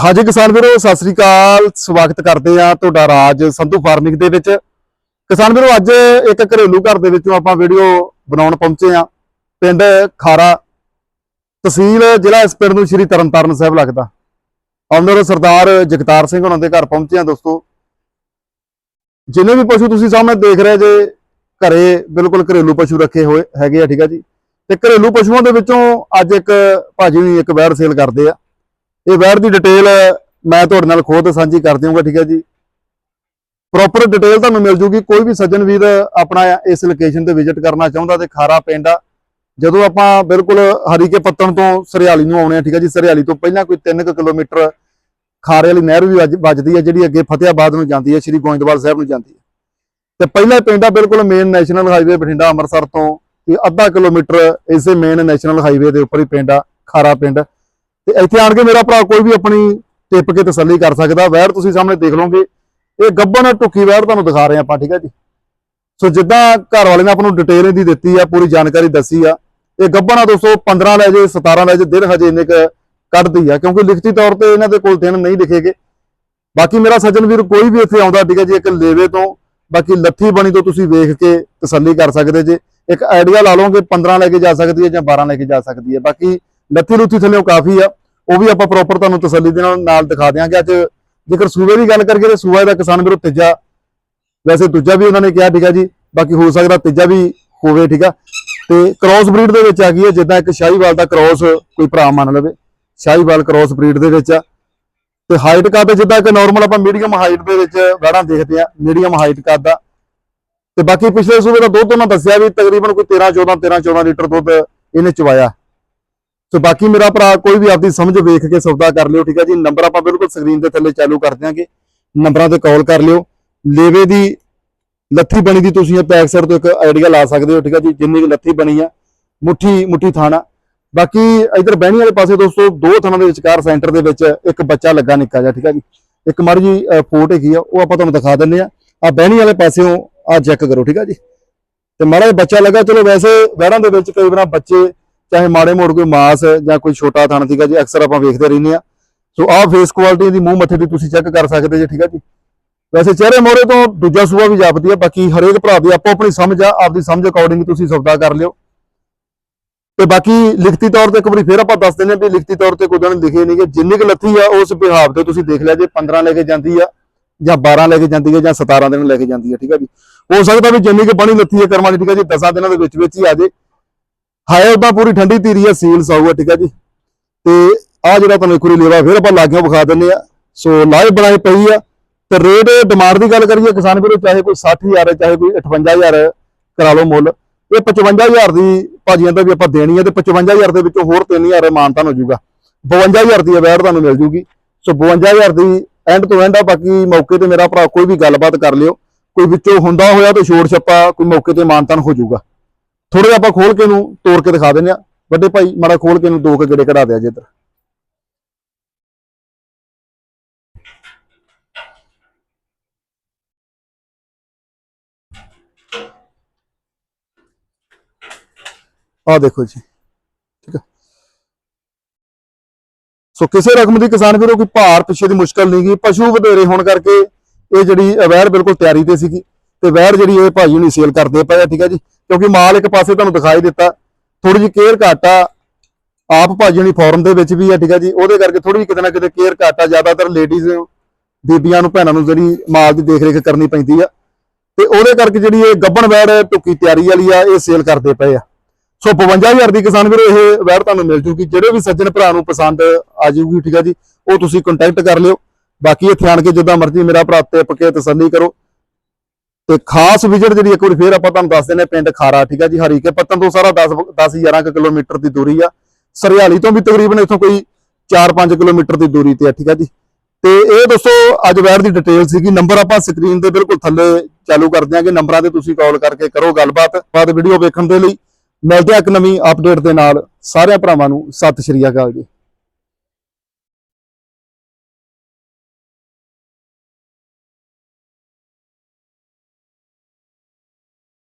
ਹਾਂਜੀ ਕਿਸਾਨ ਵੀਰੋ, ਸਤਿ ਸ੍ਰੀ ਅਕਾਲ। ਸਵਾਗਤ ਕਰਦੇ ਆ ਤੁਹਾਡਾ ਰਾਜ ਸੰਧੂ ਫਾਰਮਿੰਗ ਦੇ ਵਿੱਚ। ਕਿਸਾਨ ਵੀਰੋ, ਅੱਜ ਇੱਕ ਘਰੇਲੂ ਘਰ ਦੇ ਵਿੱਚੋਂ ਆਪਾਂ ਵੀਡੀਓ ਬਣਾਉਣ ਪਹੁੰਚੇ ਆ ਪਿੰਡ ਖਾਰਾ ਤਹਿਸੀਲ, ਜ਼ਿਲ੍ਹਾ ਇਸ ਪਿੰਡ ਨੂੰ ਸ਼੍ਰੀ ਤਰਨਤਾਰਨ ਸਾਹਿਬ ਲੱਗਦਾ। ਆਨਰ ਸਰਦਾਰ ਜਗਤਾਰ ਸਿੰਘ ਉਹਨਾਂ ਦੇ ਘਰ ਪਹੁੰਚੇ ਆ ਦੋਸਤੋ। ਜਿੰਨੇ ਵੀ ਪਸ਼ੂ ਤੁਸੀਂ ਸਾਹਮਣੇ ਦੇਖ ਰਹੇ ਜੇ, ਘਰੇ ਬਿਲਕੁਲ ਘਰੇਲੂ ਪਸ਼ੂ ਰੱਖੇ ਹੋਏ ਹੈਗੇ ਆ, ਠੀਕ ਆ ਜੀ। ਤੇ ਘਰੇਲੂ ਪਸ਼ੂਆਂ ਦੇ ਵਿੱਚੋਂ ਅੱਜ ਇੱਕ ਭਾਜੀ ਇੱਕ ਵੈਰ ਸੇਲ ਕਰਦੇ ਆ। ਇਹ ਵੈਰ ਦੀ ਡਿਟੇਲ ਮੈਂ ਤੁਹਾਡੇ ਨਾਲ ਖੁਦ ਸਾਂਝੀ ਕਰ ਦਿਆਂਗਾ, ਠੀਕ ਹੈ ਜੀ। ਪ੍ਰੋਪਰ ਡਿਟੇਲ ਤੁਹਾਨੂੰ ਮਿਲ ਜੂਗੀ, ਕੋਈ ਵੀ ਸੱਜਣ ਵੀਰ ਆਪਣਾ ਇਸ ਲੋਕੇਸ਼ਨ ਤੇ ਵਿਜ਼ਿਟ ਕਰਨਾ ਚਾਹੁੰਦਾ ਤੇ ਖਾਰਾ ਪਿੰਡ ਆ, ਜਦੋਂ ਆਪਾਂ ਬਿਲਕੁਲ ਹਰੀਕੇ ਪੱਤਣ ਤੋਂ ਸਰਿਆਲੀ ਨੂੰ ਆਉਣੇ ਆ, ਠੀਕ ਹੈ ਜੀ, ਸਰਿਆਲੀ ਤੋਂ ਪਹਿਲਾਂ ਕੋਈ 3 ਕਿਲੋਮੀਟਰ ਖਾਰੇ ਵਾਲੀ ਨਹਿਰ ਵੀ ਵੱਜ- ਵੱਜਦੀ ਹੈ, ਜਿਹੜੀ ਅੱਗੇ ਫਤਿਆਬਾਦ ਨੂੰ ਜਾਂਦੀ ਹੈ, ਸ਼੍ਰੀ ਗੋਇੰਦਵਾਲ ਸਾਹਿਬ ਨੂੰ ਜਾਂਦੀ ਹੈ। ਤੇ ਪਹਿਲਾ ਪਿੰਡ ਆ ਬਿਲਕੁਲ main national highway Bathinda Amritsar ਤੋਂ ਤੇ ਅੱਧਾ ਕਿਲੋਮੀਟਰ ਇਸੇ ਮੇਨ ਨੈਸ਼ਨਲ ਹਾਈਵੇ ਦੇ ਉੱਪਰ ਹੀ ਪਿੰਡ ਆ, ਖਾਰਾ ਪਿੰਡ। ਤੇ ਇੱਥੇ ਆਣ ਕੇ ਮੇਰਾ ਭਰਾ ਕੋਈ ਵੀ ਆਪਣੀ ਟਿੱਪ ਕੇ ਤਸੱਲੀ ਕਰ ਸਕਦਾ ਵੈਰ ਤੁਸੀਂ ਸਾਹਮਣੇ ਦੇਖ ਲਓਗੇ। ਇਹ ਗੱਬਨ ਟੁੱਕੀ ਵੈਰ ਤੁਹਾਨੂੰ ਦਿਖਾ ਰਹੇ ਆਪਾਂ, ਠੀਕ ਹੈ ਜੀ। ਸੋ ਜਿੱਦਾਂ ਘਰ ਵਾਲੇ ਨੇ ਆਪਾਂ ਨੂੰ ਡਿਟੇਲ ਇਹਦੀ ਦਿੱਤੀ ਆ, ਪੂਰੀ ਜਾਣਕਾਰੀ ਦੱਸੀ ਆ। ਇਹ ਗੱਬਨ ਆ ਦੋਸਤੋ 15 ਲੈ ਜੇ 17 ਲੈ ਜੇ ਦਿਨ ਹਜੇ ਇੰਨੇ ਕੁ ਕੱਢਦੀ ਆ, ਕਿਉਂਕਿ ਲਿਖਤੀ ਤੌਰ ਤੇ ਇਹਨਾਂ ਦੇ ਕੋਲ ਦਿਨ ਨਹੀਂ ਲਿਖੇਗੇ। ਬਾਕੀ ਮੇਰਾ ਸੱਜਣ ਵੀਰ ਕੋਈ ਵੀ ਇੱਥੇ ਆਉਂਦਾ, ਠੀਕ ਹੈ ਜੀ, ਇੱਕ ਲੇਵੇ ਤੋਂ, ਬਾਕੀ ਲੱਥੀ ਬਣੀ ਤੋਂ ਤੁਸੀਂ ਵੇਖ ਕੇ ਤਸੱਲੀ ਕਰ ਸਕਦੇ ਜੇ। ਇੱਕ ਆਈਡੀਆ ਲਾ ਲਓਗੇ 15 ਲੈ ਕੇ ਜਾ ਸਕਦੀ ਹੈ ਜਾਂ 12 ਲੈ ਕੇ ਜਾ ਸਕਦੀ ਹੈ। ਬਾਕੀ ਲੱਥੀ ਲੁੱਥੀ ਥੱਲੇ ਕਾਫੀ ਆ। ਉਹ ਵੀ ਆਪਾਂ ਪ੍ਰੋਪਰ ਤੁਹਾਨੂੰ ਤਸੱਲੀ ਦੇ ਨਾਲ ਨਾਲ ਦਿਖਾ ਦਿਆਂਗੇ। ਅੱਜ ਜੇਕਰ ਸੂਬੇ ਦੀ ਗੱਲ ਕਰੀਏ ਤੇ ਸੂਬਾ ਦਾ ਕਿਸਾਨ ਵੀਰੋ ਤੀਜਾ। ਵੈਸੇ ਦੂਜਾ ਵੀ ਉਹਨਾਂ ਨੇ ਕਿਹਾ, ਠੀਕ ਹੈ ਜੀ। ਬਾਕੀ ਹੋ ਸਕਦਾ ਤੀਜਾ ਵੀ ਹੋਵੇ, ਠੀਕ ਆ। ਤੇ ਕ੍ਰਾਸ ਬਰੀਡ ਦੇ ਵਿੱਚ ਆ ਗਈ ਹੈ, ਜਿੱਦਾਂ ਇੱਕ ਸ਼ਾਹੀਵਾਲ ਦਾ ਕ੍ਰਾਸ ਕੋਈ ਭਰਾ ਮੰਨ ਲਵੇ। ਸ਼ਾਹੀਵਾਲ ਕ੍ਰਾਸ ਬਰੀਡ ਦੇ ਵਿੱਚ ਆ। ਤੇ ਹਾਈਟ ਕੱਦ ਜਿੱਦਾਂ ਕਿ ਨਾਰਮਲ ਆਪਾਂ ਮੀਡੀਅਮ ਹਾਈਟ ਦੇ ਵਿੱਚ ਵੜਾਂ ਦੇਖਦੇ ਆ ਮੀਡੀਅਮ ਹਾਈਟ ਕੱਦ ਦਾ। ਤੇ ਬਾਕੀ ਪਿਛਲੇ ਸੂਬੇ ਦਾ ਦੁੱਧ ਉਹਨਾਂ ਦੱਸਿਆ ਵੀ ਤਕਰੀਬਨ ਕੋਈ 13 14 13 14 ਲੀਟਰ ਦੁੱਧ ਇਹਨੇ ਚਵਾਇਆ। ਸੋ ਬਾਕੀ ਮੇਰਾ ਭਰਾ ਕੋਈ ਵੀ ਆਪਦੀ ਸਮਝ ਵੇਖ ਕੇ ਸੌਦਾ ਕਰ ਲਿਓ, ਠੀਕ ਹੈ ਜੀ? ਨੰਬਰ ਆਪਾਂ ਬਿਲਕੁਲ ਸਕਰੀਨ ਦੇ ਥੱਲੇ ਚਾਲੂ ਕਰ ਦਿਆਂਗੇ। ਨੰਬਰਾਂ ਤੇ ਕਾਲ ਕਰ ਲਿਓ। ਲੇਵੇ ਦੀ ਲੱਥੀ ਬਣੀ ਦੀ ਤੁਸੀਂ ਇਹ ਬੈਕ ਸਾਈਡ ਤੋਂ ਇੱਕ ਆਈਡੀਆ ਲਾ ਸਕਦੇ ਹੋ, ਠੀਕ ਹੈ ਜੀ? ਜਿੰਨੀ ਕੁ ਲੱਥੀ ਬਣੀ ਆ। ਮੁੱਠੀ ਮੁੱਠੀ ਥਾਣਾ। ਬਾਕੀ ਇਧਰ ਬਹਿਣੀ ਵਾਲੇ ਪਾਸੇ ਦੋਸਤੋ, ਦੋ ਥਾਣਾ ਦੇ ਵਿਚਕਾਰ ਸੈਂਟਰ ਦੇ ਵਿੱਚ ਇੱਕ ਬੱਚਾ ਲੱਗਾ ਨਿੱਕਾ ਜਿਹਾ, ਠੀਕ ਹੈ ਜੀ? ਇੱਕ ਮਾੜੀ ਜੀ ਫੋਟ ਹੈਗੀ ਆ, ਉਹ ਆਪਾਂ ਤੁਹਾਨੂੰ ਦਿਖਾ ਦਿੰਨੇ ਆ। ਆ ਬਹਿਣੀ ਵਾਲੇ ਪਾਸਿਓਂ ਆ ਚੈੱਕ ਕਰੋ, ਠੀਕ ਆ ਜੀ? ਤੇ ਮਾੜਾ ਬੱਚਾ ਲੱਗਾ, ਚਲੋ ਵੈਸੇ ਵਹਿਰਾਂ ਦੇ ਵਿੱਚ ਕਈ ਵਾਰ ਬੱਚੇ ਚਾਹੇ ਮਾੜੇ ਮੋੜ ਕੋਈ ਮਾਸ ਜਾਂ ਕੋਈ ਛੋਟਾ ਥਣ ਸੀਗਾ ਜੀ, ਅਕਸਰ ਆਪਾਂ ਵੇਖਦੇ ਰਹਿੰਦੇ ਆ ਸੋ ਆਹ ਫੇਸ ਕੁਆਲਿਟੀ ਦੀ ਮੂੰਹ ਮੱਥੇ ਦੀ ਤੁਸੀਂ ਚੈੱਕ ਕਰ ਸਕਦੇ ਜੀ, ਠੀਕ ਹੈ ਜੀ? ਵੈਸੇ ਚਿਹਰੇ ਮੋਰੇ ਤੋਂ ਦੂਜਾ ਸੂਆ ਵੀ ਜਾਪਦੀ ਆ, ਬਾਕੀ ਹਰੇਕ ਭਰਾ ਦੀ ਆਪੋ ਆਪਣੀ ਸਮਝ ਆ, ਆਪਦੀ ਸਮਝ ਅਕੋਰਡਿੰਗ ਤੁਸੀਂ ਸੌਦਾ ਕਰ ਲਿਓ। ਤੇ ਬਾਕੀ ਲਿਖਤੀ ਤੌਰ ਤੇ ਇੱਕ ਵਾਰੀ ਫੇਰ ਆਪਾਂ ਦੱਸ ਦਿੰਦੇ ਆ ਵੀ ਲਿਖਤੀ ਤੌਰ ਤੇ ਕੋਈ ਦਿਨ ਲਿਖੇ ਨਹੀਂਗੇ ਜਿੰਨੀ ਕੁ ਲੱਥੀ ਆ, ਉਸ ਵਿਹਾਬ ਤੇ ਤੁਸੀਂ ਦੇਖ ਲਿਆ ਜੇ 15 ਲੈ ਕੇ ਜਾਂਦੀ ਆ ਜਾਂ 12 ਲੈ ਕੇ ਜਾਂਦੀ ਹੈ ਜਾਂ 17 ਦਿਨ ਲੈ ਕੇ ਜਾਂਦੀ ਹੈ ਠੀਕ ਹੈ ਜੀ? ਹੋ ਸਕਦਾ ਵੀ ਜਿੰਨੀ ਕੁ ਬਣੀ ਲੱਥੀ ਹੈ ਕਰਮਾਂ ਦੀ, ਠੀਕ ਹੈ ਜੀ 10 ਦਿਨਾਂ ਦੇ ਵਿੱਚ ਵਿੱਚ ਹੀ ਆ ਜੇ। ਹਾਏ ਉਦਾਂ ਪੂਰੀ ਠੰਡੀ ਧੀਰੀ ਹੈ ਸੀਲ ਸਾਊ ਠੀਕ ਹੈ ਜੀ। ਤੇ ਆ ਜਿਹੜਾ ਤੁਹਾਨੂੰ ਇੱਕ ਵਾਰੀ ਲੇਵਾ, ਫਿਰ ਆਪਾਂ ਲਾਗਿਓ ਵਿਖਾ ਦਿੰਨੇ ਆ। ਸੋ ਲਾਈਵ ਬਣਾਈ ਪਈ ਆ। ਤੇ ਰੇਟ ਡਿਮਾਂਡ ਦੀ ਗੱਲ ਕਰੀਏ, ਕਿਸਾਨ ਵੀਰੋ, ਚਾਹੇ ਕੋਈ 60000 ਹੈ ਚਾਹੇ ਕੋਈ 58000 ਕਰਾ ਲਓ ਮੁੱਲ। ਇਹ 55000 ਦੀ ਭਾਜੀਆਂ ਦਾ ਵੀ ਆਪਾਂ ਦੇਣੀ ਹੈ ਤੇ 55000 ਦੇ ਵਿੱਚੋਂ ਹੋਰ 3000 ਮਾਨਤਾਨ ਹੋ ਜਾਊਗਾ 52000 ਦੀ ਵੈਟ ਤੁਹਾਨੂੰ ਮਿਲ ਜੂਗੀ। ਸੋ 52000 ਦੀ ਐਂਡ ਤੋਂ ਐਂਡ ਆ, ਬਾਕੀ ਮੌਕੇ ਤੇ ਮੇਰਾ ਭਰਾ ਕੋਈ ਵੀ ਗੱਲਬਾਤ ਕਰ ਲਿਓ। ਕੋਈ ਵਿੱਚੋਂ ਹੁੰਦਾ ਹੋਇਆ ਤੇ ਛੋੜ ਛੱਪਾ, ਕੋਈ ਮੌਕੇ ਤੇ ਮਾਨਤਾਨ ਹੋ ਜਾਊਗਾ ਥੋੜੇ ਆਪਾਂ ਖੋਲ ਕੇ ਨੂੰ ਤੋੜ ਕੇ ਦਿਖਾ ਦਿੰਦੇ ਆ ਵੱਡੇ ਭਾਈ, ਮਾੜਾ ਖੋਲ ਕੇ ਨੂੰ ਦੋ ਕੇ ਗੇੜੇ ਕਢਾ ਦਿਆ ਜੇ ਇੱਧਰ। ਆ ਦੇਖੋ ਜੀ, ਠੀਕ ਹੈ ਸੋ ਕਿਸੇ ਰਕਮ ਦੀ ਕਿਸਾਨ ਵੀਰੋ ਕੋਈ ਭਾਰ ਪਿੱਛੇ ਦੀ ਮੁਸ਼ਕਲ ਨਹੀਂ ਗਈ ਪਸ਼ੂ ਵਧੇਰੇ ਹੋਣ ਕਰਕੇ ਇਹ ਜਿਹੜੀ ਅਵੈਰ ਬਿਲਕੁਲ ਤਿਆਰੀ ਤੇ ਸੀਗੀ ਤੇ ਵੈਰ ਜਿਹੜੀ ਇਹ ਭਾਈ ਹੁਣੀ ਸੇਲ ਕਰਦੇ ਪਏ ਆ, ਠੀਕ ਹੈ ਜੀ। ਕਿਉਂਕਿ ਮਾਲ ਇੱਕ ਪਾਸੇ ਤੁਹਾਨੂੰ ਦਿਖਾਈ ਦਿੱਤਾ ਥੋੜੀ ਜਿਹੀ ਕੇਅਰ ਘੱਟ ਆ ਆਪ ਭਾਜੀ ਹੁਣੀ ਫੋਰਨ ਦੇ ਵਿੱਚ ਵੀ ਆ, ਠੀਕ ਹੈ ਜੀ, ਉਹਦੇ ਕਰਕੇ ਥੋੜੀ ਜਿਹੀ ਕਿਤੇ ਨਾ ਕਿਤੇ ਕੇਅਰ ਘੱਟ ਆ ਜ਼ਿਆਦਾਤਰ ਲੇਡੀਜ਼ ਬੀਬੀਆਂ ਨੂੰ, ਭੈਣਾਂ ਨੂੰ ਜਿਹੜੀ ਮਾਲ ਦੀ ਦੇਖ ਰੇਖ ਕਰਨੀ ਪੈਂਦੀ ਆ। ਤੇ ਉਹਦੇ ਕਰਕੇ ਜਿਹੜੀ ਇਹ ਗੱਬਣ ਵੈੜ ਟੁੱਕੀ ਤਿਆਰੀ ਵਾਲੀ ਆ, ਇਹ ਸੇਲ ਕਰਦੇ ਪਏ ਆ। ਸੋ 55000 ਦੀ ਕਿਸਾਨ ਵੀਰੋ, ਇਹ ਵੈੜ ਤੁਹਾਨੂੰ ਮਿਲ ਜੂਗੀ। ਜਿਹੜੇ ਵੀ ਸੱਜਣ ਭਰਾ ਨੂੰ ਪਸੰਦ ਆ ਜੂਗੀ, ਠੀਕ ਆ ਜੀ, ਉਹ ਤੁਸੀਂ ਕੰਟੈਕਟ ਕਰ ਲਿਓ। ਬਾਕੀ ਇੱਥੇ ਆਣ ਕੇ ਜਿੱਦਾਂ ਮਰਜ਼ੀ ਮੇਰਾ ਭਰਾ ਟਿੱਪ ਕੇ ਤਸੱਲੀ ਕਰੋ। ਤੇ ਖਾਸ ਵਿਜ਼ਿਟ ਜਿਹੜੀ ਇੱਕ ਵਾਰੀ ਫੇਰ ਆਪਾਂ ਤੁਹਾਨੂੰ ਦੱਸ ਦਿੰਦੇ ਹਾਂ, ਪਿੰਡ ਖਾਰਾ ਠੀਕ ਆ ਜੀ ਹਰੀਕੇ ਪੱਤਨ ਤੋਂ ਸਾਰਾ 10 10 11 ਕੁ ਕਿਲੋਮੀਟਰ ਦੀ ਦੂਰੀ ਆ। ਸਰਿਆਲੀ ਤੋਂ ਵੀ ਤਕਰੀਬਨ ਇੱਥੋਂ ਕੋਈ 4-5 ਕਿਲੋਮੀਟਰ ਦੀ ਦੂਰੀ ਤੇ ਆ ਠੀਕ ਆ ਜੀ। ਤੇ ਇਹ ਦੋਸਤੋ ਅੱਜ ਵੈਰ ਦੀ ਡਿਟੇਲ ਸੀਗੀ ਨੰਬਰ ਆਪਾਂ ਸਕਰੀਨ ਦੇ ਬਿਲਕੁਲ ਥੱਲੇ ਚਾਲੂ ਕਰ ਦਿਆਂਗੇ ਨੰਬਰਾਂ ਤੇ ਤੁਸੀਂ ਕਾਲ ਕਰਕੇ ਕਰੋ ਗੱਲਬਾਤ। ਬਾਅਦ ਵੀਡੀਓ ਵੇਖਣ ਦੇ ਲਈ ਮਿਲਦੇ ਆ ਇੱਕ ਨਵੀਂ ਅਪਡੇਟ ਦੇ ਨਾਲ। ਸਾਰਿਆਂ ਭਰਾਵਾਂ ਨੂੰ ਸਤਿ ਸ਼੍ਰੀ ਅਕਾਲ ਜੀ।